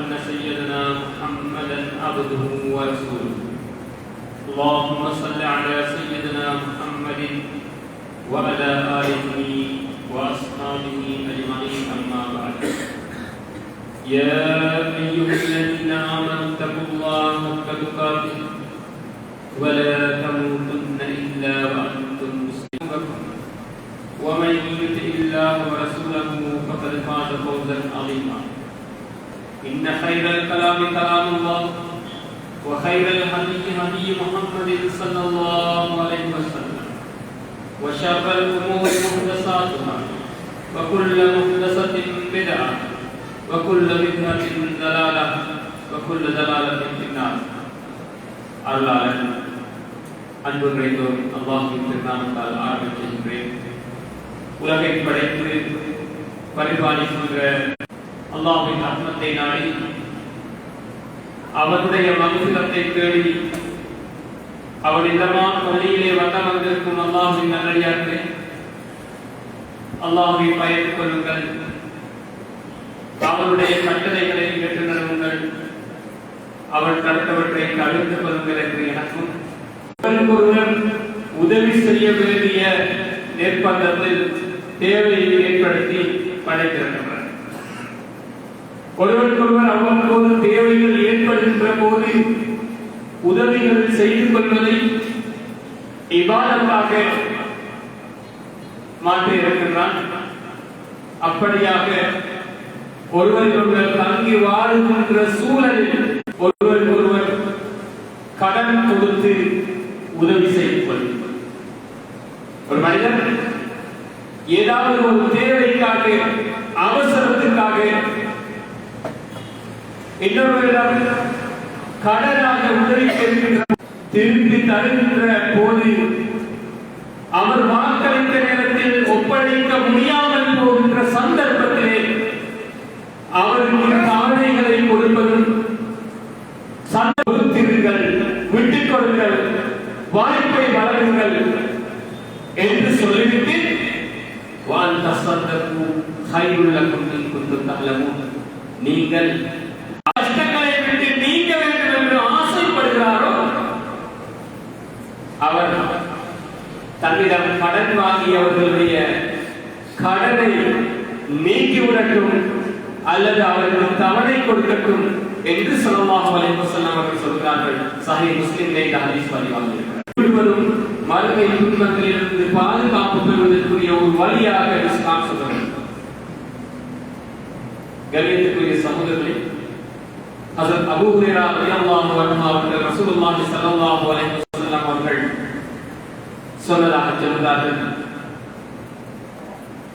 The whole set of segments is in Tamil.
أن سيدنا محمدا عبده ورسوله. اللهم صل على سيدنا محمد وعلى آله وأصحابه أجمعين أما بعد. يا أيها الذين آمنوا اتقوا الله حق تقاته ولا تموتن إلا وأنتم مسلمون. ومن يطع الله ورسوله فقد فاز فوزا عظيما. إن خير الكلام كلام الله وخير الهدي هدي محمد صلى الله عليه وسلم وشر الأمور محدثاتها وكل محدثة بدعة وكل بدعة ضلالة وكل ضلالة في النار அருளாளன் அன்பு நிறைந்தோர் அல்லாஹின் திருநாமத்தால் ஆரம்பிக்கின்றேன் உலகை படைத்து பரிபாலிக்கின்ற அல்லாஹின் ரத்னத்தை நாடி அவனுடைய மகுதிரத்தை தேடி அவன் இதமான வழியிலே வந்த வந்திருக்கும் அல்லாஹின் நல்லடியார்களே அல்லாஹை பயந்து கொள்ளுங்கள். அவனுடைய கட்டளைகளை ஏற்று நடவுங்கள் அவர் தடுத்தவற்றை தவிர்த்து கொள்ளுங்கள் என்று எனக்கும் உதவி செய்ய வேண்டிய நிர்பந்தத்தில் தேவையை ஏற்படுத்தி படைத்திருக்கிறார் ஒருவருக்கொருவர் அவ்வப்போது தேவைகள் ஏற்படுகின்ற போது உதவிகள் செய்து கொள்வதை இவ்வாறாக மாற்றி இருக்கின்றான். அப்படியாக ஒருவருக்கொருவர் தங்கி வாழுகின்ற சூழலில் ஒருவருக்கொருவர் கடன் கொடுத்து உதவி செய்து கொள்வது ஒரு மனிதன் ஏதாவது ஒரு தேவைக்காக அவசரத்துக்காக இன்னொருவரிடம் கடனாக உதவி கேட்கின்ற திருப்பி தருகின்ற போது அவர் வாக்களித்த நேரத்தில் ஒப்படைக்க முடியாமல் போகின்ற சந்தர்ப்பத்திலே அவருக்கு தாழ்மைகளை கொடுப்பதும் சந்தர்ப்பத்திருங்கள் விட்டுக் கொடுங்கள் வாய்ப்பை வழங்குங்கள் என்று சொல்லிவிட்டு வாழ்ந்த சந்தர்ப்பம் கையுள்ள கொண்டு கொண்டு தள்ளமும் நீங்கள் கஷ்டங்களை விட்டு நீங்க வேண்டும் என்று ஆசைப்படுகிறாரோ அவர் தன்னிடம் கடன் வாங்கியவர்களுடைய கடனை நீக்கிவிடட்டும் அல்லது அவர்களுக்கு தவணை கொடுக்கட்டும் என்று சொல்லமாக வலைவசல்லம் அவர்கள் சொல்கிறார்கள். சஹி முஸ்லிம்களை இந்த ஹதீஸ் பதிவாகியிருக்கிறார் முழுவதும் மறுமை துன்பத்திலிருந்து பாதுகாப்பு பெறுவதற்குரிய ஒரு வழியாக இஸ்லாம் சொல்கிறது. கணியத்துக்குரிய சகோதரர்களே ஹசரத் அபூ ஹுரைரா ரலியல்லாஹு அன்ஹு அவர்கள் ரசூலுல்லாஹி ஸல்லல்லாஹு அலைஹி வஸல்லம் அவர்கள் சொன்னதாக சொல்கிறார்கள்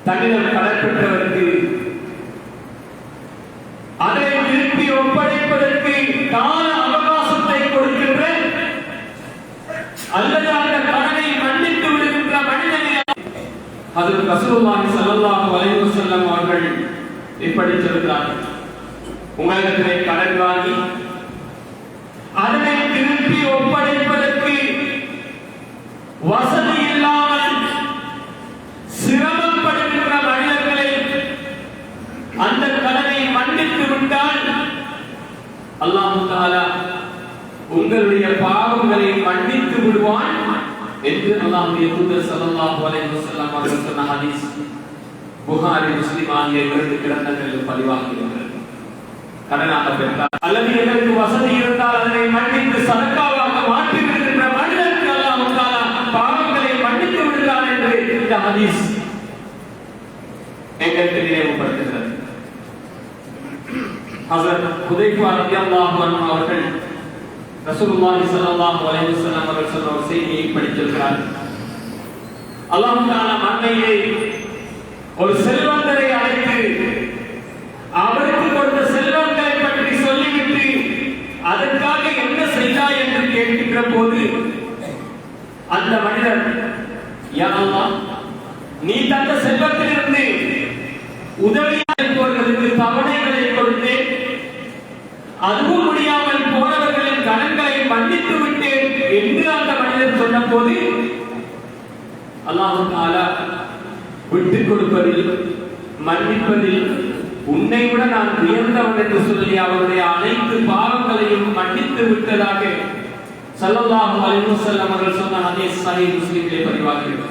தன்னிடம் கடற்பட்டவருக்கு அதை திருப்பி ஒப்படைப்பதற்கு கால அவகாசத்தை கொடுக்கின்ற அல்லது அந்த கடனை மன்னித்து விடுகின்ற மனிதனை அதில் ரசூலுல்லாஹி ஸல்லல்லாஹு அலைஹி வஸல்லம் அவர்கள் இப்படி சொல்கிறார்கள். உங்களிடத்திலே கடன் வாங்கி அதனை திருப்பி ஒப்படைப்பதற்கு வசதி இல்லாமல் சிரமப்படுகின்ற மனிதர்களை அந்த கடனை மன்னித்து விட்டால் அல்லாஹு உங்களுடைய பாவங்களை மன்னித்து விடுவான் என்று அல்லாஹுடைய தூதர் ஸல்லல்லாஹு அலைஹி வஸல்லம் அவர்கள் சொன்ன ஹதீஸ். புகாரி முஸ்லிம் ஆகிய இரண்டு கிரந்தங்களில் பதிவாகியுள்ளது கடனாக பெற்றார். அல்லது எனக்கு வசதி இருந்தால் அதனை மன்னித்து சதக்காவாக மாற்றி விடுகின்ற மனிதனுக்கு அல்லாஹ் பாவங்களை மன்னித்து விடுகிறான் என்று இந்த ஹதீஸ் எங்களுக்கு நினைவுபடுத்துகிறது ஹசரத் ஹுதைஃபா ரலியல்லாஹு அன்ஹு அவர்கள் ரசூலுல்லாஹி ஸல்லல்லாஹு அலைஹி வஸல்லம் அவர்கள் சொன்ன ஒரு செய்தியை படித்திருக்கிறார் அல்லாஹ் தஆலா ஒரு செல்வந்தரை அழைத்து அவருக்கு கொடுத்த செல்வங்களை பற்றி சொல்லிவிட்டு அதற்காக என்ன செய்தாய் என்று கேட்கின்ற போது அந்த மனிதர் யா நீ தந்த செல்வத்திலிருந்து உதவி தவணைகளை கொடுத்தேன் அதுவும் முடியாமல் போனவர்களின் கடன்களை மன்னித்து விட்டேன் என்று அந்த மனிதர் சொன்ன போது அல்லாஹு தாலா விட்டுக் கொடுப்பதில் மன்னிப்பதில் உன்னை விட நான் உயர்ந்தவன் என்று சொல்லி அவருடைய அனைத்து பாவங்களையும் மன்னித்து விட்டதாக ஸல்லல்லாஹு அலைஹி வஸல்லம் அவர்கள் சொன்ன அதே சஹீஹ் முஸ்லிமிலே பதிவாகிறது.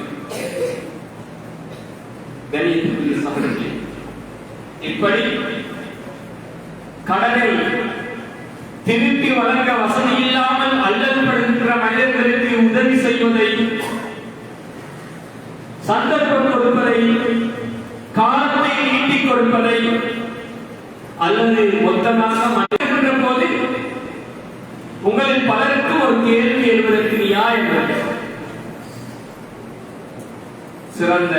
கணியத்துக்குரிய சகோதரர்களே இப்படி கடனை திருப்பி வழங்க வசதி இல்லாமல் அல்லல்படுகின்ற மனிதர்களுக்கு உதவி செய்வதை சந்தர்ப்பம் கொடுப்பதை காலத்தை நீட்டிக் கொடுப்பதை அல்லது மொத்தமாக மன்னிக்கின்ற போது உங்களில் பலருக்கு ஒரு கேள்வி எழுவதற்கு நியாயம் சிறந்த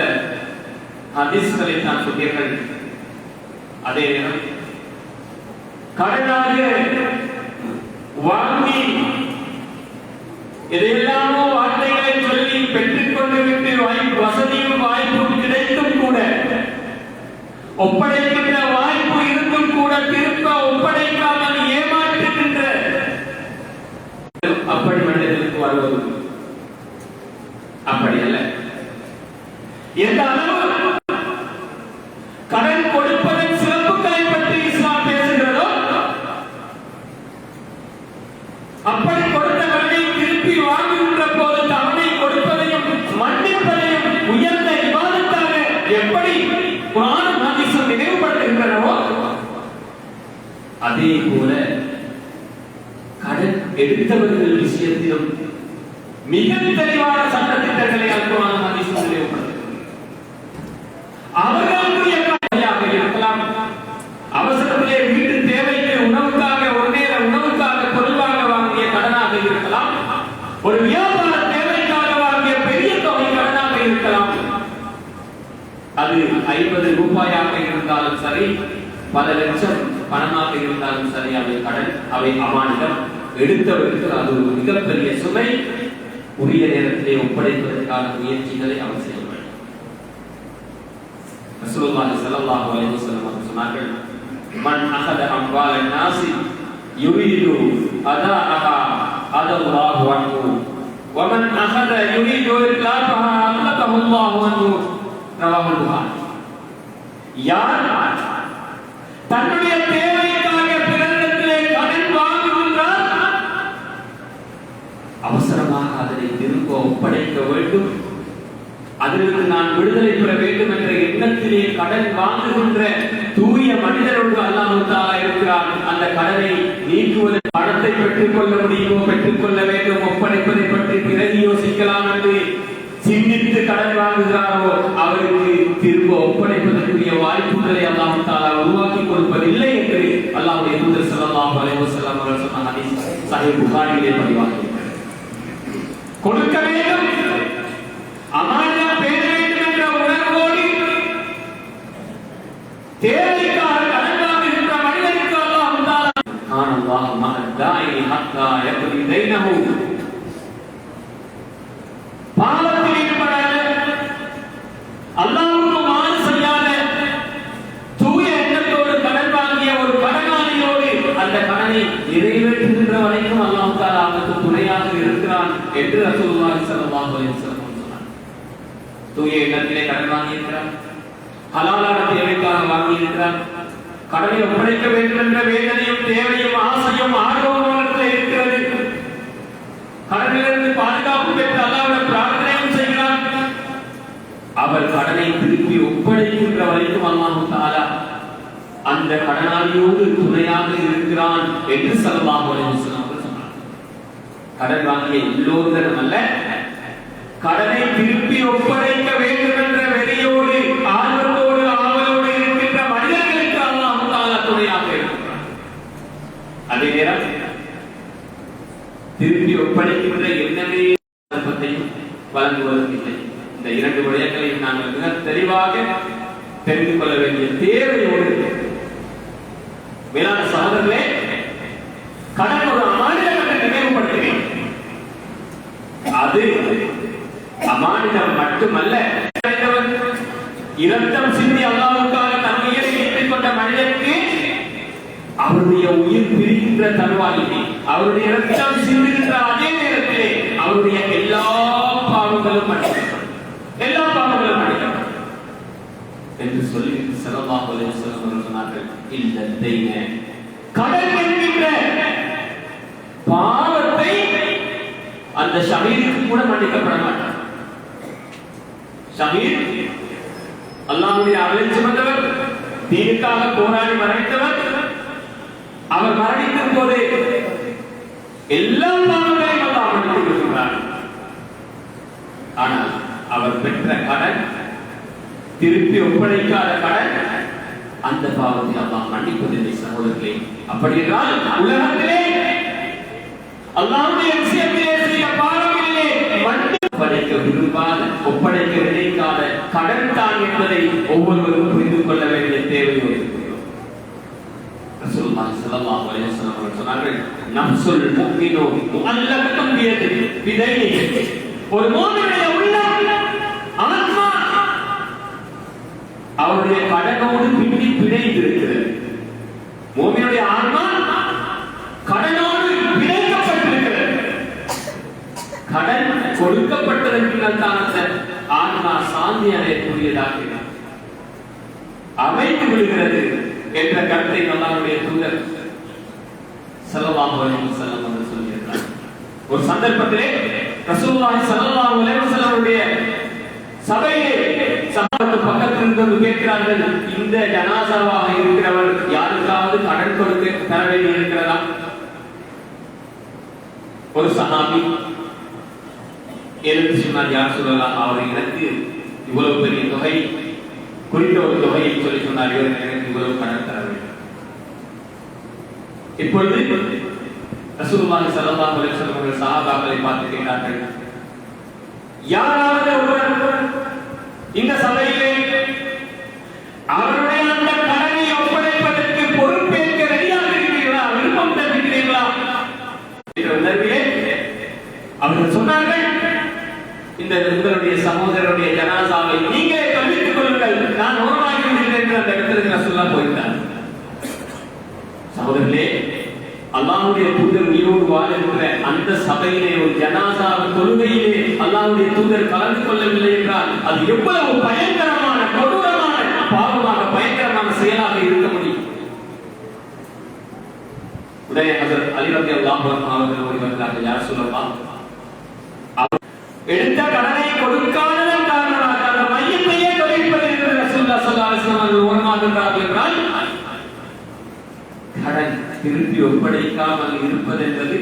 ஹதீஸ்களை நான் சொன்னீர்கள். அதே நேரம் கடனாக வாங்கி எதையெல்லாமோ வார்த்தைகளை சொல்லி பெற்றுக்கொண்டு விட்டு வாய்ப்பு வசதியும் வாய்ப்பும் கிடைத்தும் கூட ஒப்படைக்கின்ற வாய்ப்பு இருந்தும் கூட திருப்ப ஒப்படைக்காமல் ஏமாற்றுகின்ற அப்படி மனிதர்களுக்கு வருவது. அப்படி அல்ல. அது ஐம்பது ரூபாயாக இருந்தாலும் சரி பல லட்சம் பணமாக இருந்தாலும் சரி அவை கடன் அவை அமானிடம் எடுத்தவருக்கு அது ஒரு மிகப்பெரிய சுமை உரிய நேரத்திலே ஒப்படைப்பதற்கான முயற்சிகளை அவர் செய்ய வேண்டும். ரசூலுல்லாஹி ஸல்லல்லாஹு அலைஹி வஸல்லம் சொன்னார்கள் மன் அகத அம்வால நாசி யுரீது அதாஅஹா அதல்லாஹு அன்ஹு. ومن أخذ يريد இர்லாபஹா أغلقه الله عنه رواه البخاري யார்? தன்னுடைய தேவைக்காக பிறரிடத்திலே கடன் வாங்குகின்றார் அவசரமாக அதனை திரும்ப ஒப்படைக்க வேண்டும். அதிலிருந்து நான் விடுதலை பெற வேண்டும் என்ற எண்ணத்திலே கடன் வாங்குகின்ற தூய மனிதரோடு அல்லாஹு தாலா இருக்கிறார் அந்த கடனை நீக்குவது பணத்தை பெற்றுக் கொள்ள முடியுமோ பெற்றுக் கொள்ள வேண்டும் ஒப்படைப்பதை பற்றி பிறகு யோசிக்கலாம் என்று சிந்தித்து கடன் வாங்குகிறாரோ அவருக்கு ஒப்படைப்பதற்குரிய வாய்ப்புகளை அல்லாஹு தாலா உருவாக்கி கொடுப்பதில்லை என்று அல்லாஹுடைய தூதர் ஸல்லல்லாஹு அலைஹி வஸல்லம் அவர்கள் சொன்ன ஹதீஸ் சஹீஹ் புகாரியிலே பதிவாகிறது கொடுக்க வேண்டும். அமானியா பேண வேண்டும் என்ற உணர்வோடு தேவைக்காக கடன் இருந்த மனிதனுக்கு அல்லாஹ் தாலா கான அல்லாஹ் மஹத்தாயி ஹத்தா எப்படி தைனமும் பாவத்தில் ஈடுபடாத அல்லாஹ் மாறு செய்யாத தூய எண்ணத்தோடு கடன் வாங்கிய ஒரு கடனாளியோடு அந்த கடனை நிறைவேற்றுகின்ற வரைக்கும் அல்லாஹ் தாலா அவனுக்கு துணையாக இருக்கிறான் என்று ரசூலுல்லாஹி ஸல்லல்லாஹு அலைஹி வஸல்லம் சொன்னார் தூய எண்ணத்திலே கடன் வாங்கியிருக்கிறார். அலாலான தேவைக்காக வாங்கியிருக்கிறார். கடனை ஒப்படைக்க வேண்டும் என்ற வேதனையும் தேவையும் ஆசையும் ஆர்வமும் இருக்கிறது. கடனிலிருந்து பாதுகாப்பு பெற்று அல்லாவிடம் பிரார்த்தனையும் செய்கிறார். அவர் கடனை திருப்பி ஒப்படைக்கின்ற வரைக்கும் அல்லாஹு தாலா அந்த கடனாளியோடு துணையாக இருக்கிறான் என்று சல்லல்லாஹு அலைஹி கடன் வாங்கிய எல்லோருடன் அல்ல கடனை திருப்பி ஒப்படைக்க வேண்டும் என்ற ஆர்வத்தோடு ஆவலோடு இருக்கின்ற மனிதர்களுக்கு அல்லாஹ் தாலா துணையாக இருக்கிறார் அதே நேரம் திருப்பி ஒப்படைக்கின்ற எண்ணமே சந்தர்ப்பத்தையும் வழங்குவதற்கில்லை. இந்த இரண்டு விடயங்களையும் நாங்கள் மிக தெளிவாக தெரிந்து கொள்ள வேண்டிய தேவையோடு மேலான சகோதரர்களே கடன் ஒரு அமானிதம் என்று நினைவுபடுத்துகிறேன் அது அமானிதம் மட்டுமல்ல இரத்தம் சிந்தி அல்லாவுக்காக தன் உயிரை நீட்டிக் கொண்ட மனிதனுக்கு அவருடைய உயிர் பிரிக்கின்ற தருவாயிலே அவருடைய ரத்தம் சிந்துகின்ற அதே நேரத்திலே அவருடைய எல்லா பாவங்களும் மன்னிக்கப்படும் எல்லா பாவங்களும் மன்னிக்கப்படும் என்று சொல்லி செலவாக சொன்னார்கள் இல்ல தெய்வ கடன் என்கின்ற பாவத்தை அந்த ஷஹீருக்கு கூட மன்னிக்கப்பட மாட்டார். ஷஹீர் அல்லாஹ்வுடைய அருளை சுமந்தவர் தீனுக்காக போராடி மறைத்தவர் அவர் மரணிக்கும் போது எல்லாம் பாவங்களையும் அல்லாஹ் மன்னித்து விடுகிறார். ஆனால் அவர் பெற்ற கடன் திருப்பி ஒப்படைக்காத கடன் அந்த பாவத்தை அல்லாஹ் மன்னிப்பதில்லை சகோதரர்களே. அப்படி என்றால் உலகத்திலே அல்லாஹ்வுடைய விஷயத்திலே செய்த பாவங்களிலே ஒப்படைக்க விரும்பாத ஒப்படைக்க நினைக்காத கடன் தான் என்பதை ஒவ்வொருவரும் புரிந்து கொள்ள வேண்டிய ரசூலுல்லாஹி ஸல்லல்லாஹு அலைஹி வஸல்லம் அவர்கள் சொன்னார்கள் நஃப்சுல் முஃமினு முஅல்லகத்தும் பியதி பிதைனி ஒரு மூமினுடைய உள்ளம் ஆத்மா அவருடைய கடனோடு பின்னி பிணைந்து இருக்கிறது மூமினுடைய ஆன்மா கடனோடு பிணைக்கப்பட்டிருக்கிறது. கடன் கொடுக்கப்பட்டதன் பின்னால் தான் அந்த ஆன்மா சாந்தி அடையக்கூடியதாக அமைத்து விடுகிறது என்ற கருத்தை அல்லாஹ்வுடைய தூதர் ஸல்லல்லாஹு அலைஹி வஸல்லம் அவர்கள் சொல்லியிருக்கிறார். ஒரு சந்தர்ப்பத்திலே ரசூலுல்லாஹி ஸல்லல்லாஹு அலைஹி வஸல்லம் அவருடைய சபையிலே சபைக்கு பக்கத்தில் இருந்து கேட்கிறார்கள். இந்த ஜனாசாவாக இருக்கிறவர் யாருக்காவது கடன் கொடுக்க தர வேண்டி இருக்கிறதா? ஒரு சஹாபி எழுந்து சொன்னார் யார் சொல்லலாம் அவர் எனக்கு இவ்வளவு பெரிய தொகை குறித்த ஒரு தொகையை சொல்லி சொன்னார். இவர் எனக்கு இவ்வளவு கடன் தர வேண்டும் இப்பொழுது ரசூலுல்லாஹி ஸல்லல்லாஹு அலைஹி வஸல்லம் அவர்கள் சஹாபாக்களை பார்த்து கேட்டார்கள். யாராவது ஒருவர் இந்த சபையிலே அவருடைய அந்த கடனை ஒப்படைப்பதற்கு பொறுப்பேற்க ரெடியாக இருக்கிறீர்களா? விருப்பம் தெரிவிக்கிறீர்களா என்ற உணர்விலே அவர்கள் சொன்னார்கள் இந்த உங்களுடைய சகோதரருடைய ஜனாசாவை நீங்களே கவனித்துக் கொள்ளுங்கள். நான் உணவாகி விடுகிறேன் என்று அந்த இடத்திற்கு நான் சொல்ல போயிருந்தார் சகோதரர்களே அல்லாவுடைய தூதர் உயிரோடு வாழ்கின்ற அந்த சபையிலே ஒரு ஜனாதா தொழுகையிலே அல்லாவுடைய தூதர் கலந்து கொள்ளவில்லை என்றால் அது எவ்வளவு பயங்கரமான கொடூரமான பாவமாக பயங்கரமான செயலாக இருக்க முடியும். உடைய ஹசரத் அலிரதி ரலியல்லாஹு அவர்கள் ஓடி வந்தார்கள். யார் சொல்லலாம் எடுத்த கடனை கொடுக்காததன் காரணமாக அந்த மையத்தையே தொழிற்பது என்று ரசூல்லா ஸல்லல்லாஹு அலைஹி அவர்கள் உரமாகின்றார்கள் என்றால் கடன் திருப்பி ஒப்படைக்காமல் இருப்பது என்பது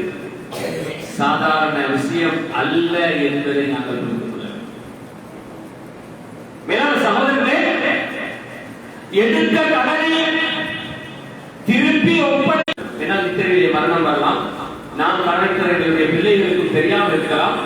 சாதாரண விஷயம் அல்ல என்பதை நாங்கள் புரிந்து கொள்ள வேண்டும். சகோதரர்களே எடுத்த கடனை திருப்பி ஒப்படை என்னால் இத்தகைய மரணம் வரலாம் நாம் கணக்கிற பிள்ளைகளுக்கு தெரியாமல் இருக்கலாம்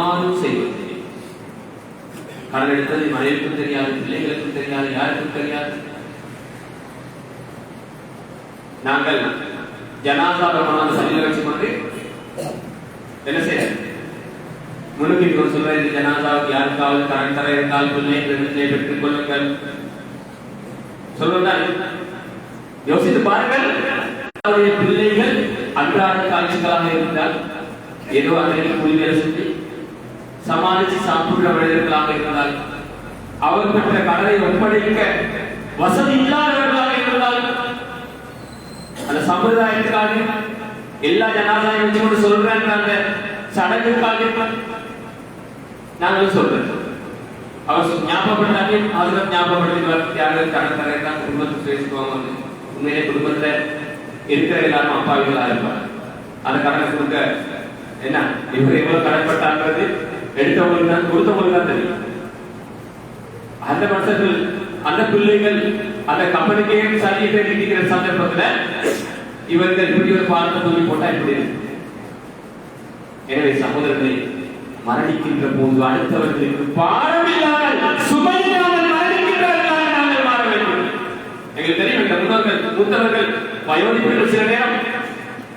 யாரும் செய்வதில்லை கடன் எடுத்தது மனைவிக்கும் தெரியாது பிள்ளைகளுக்கும் தெரியாது யாருக்கும் தெரியாது. நாங்கள் ஜனாதாரமான சமையல் வச்சு கொண்டு என்ன செய்ய முன்னுக்கு இப்போ சொல்ற இந்த ஜனாசாவுக்கு யாருக்காவது கடன் தர இருந்தால் பிள்ளைகளை பெற்றுக் கொள்ளுங்கள். சொல்வதால் யோசித்து பாருங்கள். அவருடைய பிள்ளைகள் அன்றாட காட்சிகளாக இருந்தால் ஏதோ அதை கூலி செஞ்சு சமாளித்து சாப்பிடுற மனிதர்களாக இருந்தால் அவர் பெற்ற கடனை ஒப்படைக்க வசதி இல்லாதவர்களாக இருந்தால் அந்த சம்பிரதாயத்துக்காக எல்லா ஜனாதாயம் வச்சு கொண்டு சொல்றேன் அந்த சடங்குக்காக நாங்கள் சொல்றேன். அவர் சொ- ஞாபகப்படுத்தாட்டி ஞாபகப்படுத்தி யாரும் கடன் தரேன் குடும்பத்தை பேசுவாங்க வந்து உண்மையிலே குடும்பத்துல இருக்கிற எல்லாரும் அப்பாவிகளா இருப்பாங்க. அந்த கடனை கொடுக்க என்ன? இவர் எவ்வளவு கடன்பட்டான்றது எடுத்தவங்களுக்கு தான் கொடுத்தவங்களுக்கு தான் தெரியும். அந்த மனுஷர்கள் அந்த பிள்ளைகள் அந்த கம்பெனிக்கே சர்டிபிகேட் இருக்கிற சந்தர்ப்பத்துல இவர்கள் இப்படி ஒரு பாலத்தை தூக்கி போட்டா இப்படி எனவே சகோதரர்களை மரணிக்கின்ற போது அடுத்தவர்களுக்கு பாடம் இல்லாமல் சுமை இல்லாமல் மரணிக்கின்றார்கள் நாங்கள் மாற வேண்டும். எங்களுக்கு தெரியும் இந்த முன்னோர்கள் மூத்தவர்கள் வயோதிபர்கள் சில நேரம்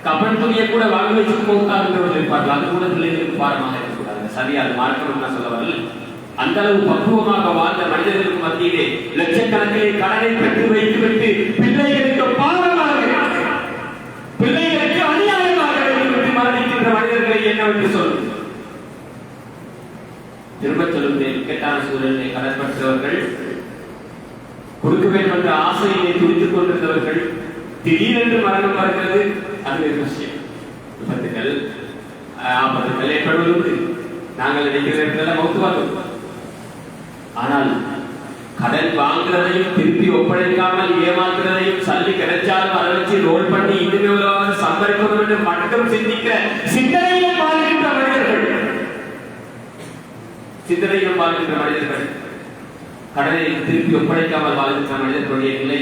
கபன் துணியை கூட வாங்கி வச்சு போகாதவர்கள் இருப்பார்கள். அது கூட பிள்ளைகளுக்கு பாரமாக இருக்கும். சரியா அது மாற்றம் நான் சொல்ல வரல. அந்த அளவு பக்குவமாக வாழ்ந்த மனிதர்களுக்கு மத்தியிலே லட்சக்கணக்கிலே கடனை பெற்று வைத்துவிட்டு பிள்ளைகளுக்கு பாவமாக பிள்ளைகளுக்கு அநியாயமாக மரணிக்கின்ற மனிதர்களை என்னவென்று சொல்லும்? திரும்ப சொல்லுங்கள் இக்கட்டான சூழலை கடன்பற்றவர்கள் கொடுக்க வேண்டும் என்ற ஆசையை துடித்துக் கொண்டிருந்தவர்கள் திடீரென்று மரணம் வருகிறது. அது விஷயம் விபத்துகள் ஆபத்துகள் ஏற்படுவது நாங்கள் நினைக்கிற இடத்துல மௌத்து வரும் ஆனால் கடன் வாங்குறதையும் திருப்பி ஒப்படைக்காமல் ஏமாத்துறதையும் சல்லி கிடைச்சாலும் அதை வச்சு ரோல் பண்ணி இன்னும் எவ்வளவு சம்பரிக்கணும் என்று மட்டும் சிந்திக்கிற சிந்தனையிலும் வாழ்கின்ற மனிதர்கள். சிந்தனையிலும் வாழ்கின்ற மனிதர்கள். கடனை திருப்பி ஒப்படைக்காமல் வாழ்கின்ற மனிதர்களுடைய நிலை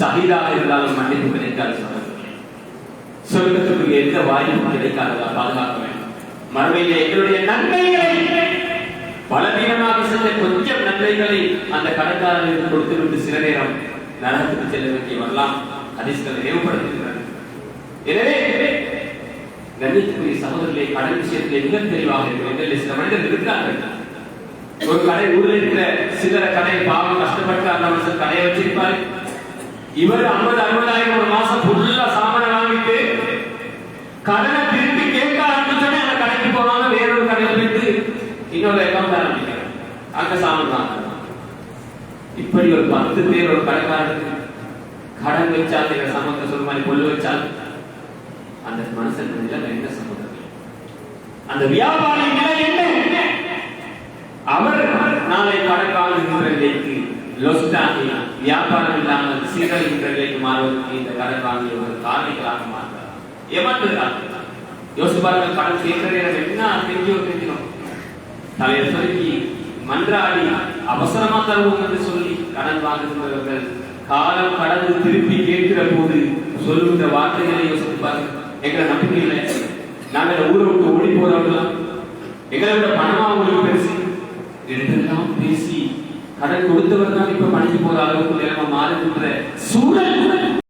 சகிதாக இருந்தாலும் மன்னிப்பு கிடைக்காது. சகோதரர்களே. சொர்க்கத்துக்கு எந்த வாய்ப்பும் கிடைக்காததா பாதுகாக்க வேண்டும். மறுமையிலே எங்களுடைய நன்மைகளை பலவீனமாக செஞ்ச கொஞ்சம் நன்மைகளை அந்த கடற்காரர்களுக்கு கொடுத்து விட்டு சில நேரம் நரகத்துக்கு செல்ல வேண்டிய வரலாம். அதிர்ஷ்டம் நினைவுபடுத்துகின்றன. எனவே கண்ணியத்துக்குரிய சகோதரர்களை கடன் விஷயத்திலே மிக தெளிவாக இருக்கிறீர்கள் சில மனிதர்கள் இருக்கிறார்கள். ஒரு கடை ஊரில் இருக்கிற சிலர கடை பாவம் கஷ்டப்பட்டு அந்த மனுஷன் கடையை வச்சிருப்பாரு. இவர் ஐம்பது அறுபதாயிரம் ஒரு மாசம் ஃபுல்லா சாமான வாங்கிட்டு கடனை இன்னொரு அக்கௌண்ட் ஆரம்பிக்கிறேன் அங்க சாமான் வாங்குறாங்க இப்படி ஒரு பத்து பேர் ஒரு கடைக்காரனுக்கு கடன் வச்சால் எங்க சமூகத்தை சொல்ற மாதிரி கொள்ளு வச்சால் அந்த மனுஷன் நிலை என்ன சமூகம் அந்த வியாபாரி நிலை என்ன? அவர் நாளை கடற்காலங்கிற நிலைக்கு லொஸ்டாகி வியாபாரம் இல்லாமல் சீரழிகின்ற நிலைக்கு மாறுவதற்கு இந்த கடன் ஒரு காரணிகளாக மாறுகிறார். ஏமாற்றுகிறார். யோசிப்பார்கள் கடன் சேர்க்கிறேன். என்ன? தெரிஞ்சோ தெரிஞ்சிடும் தலையை சொல்லி மன்றாடி அவசரமா தருவோம் என்று சொல்லி கடன் வாங்குகிறவர்கள் காலம் கடந்து திருப்பி கேட்கிற போது சொல்லுகின்ற வார்த்தைகளை யோசித்து பாருங்க. எங்களை நம்பிக்கை இல்லை. நாங்கள் ஊரை விட்டு ஓடி போறவங்களாம் எங்களை விட பணமா உங்களுக்கு பேசி என்றெல்லாம் பேசி கடன் கொடுத்தவர் தான் இப்ப பணிக்கு போற அளவுக்கு நிலைமை மாறுகின்ற சூழல்.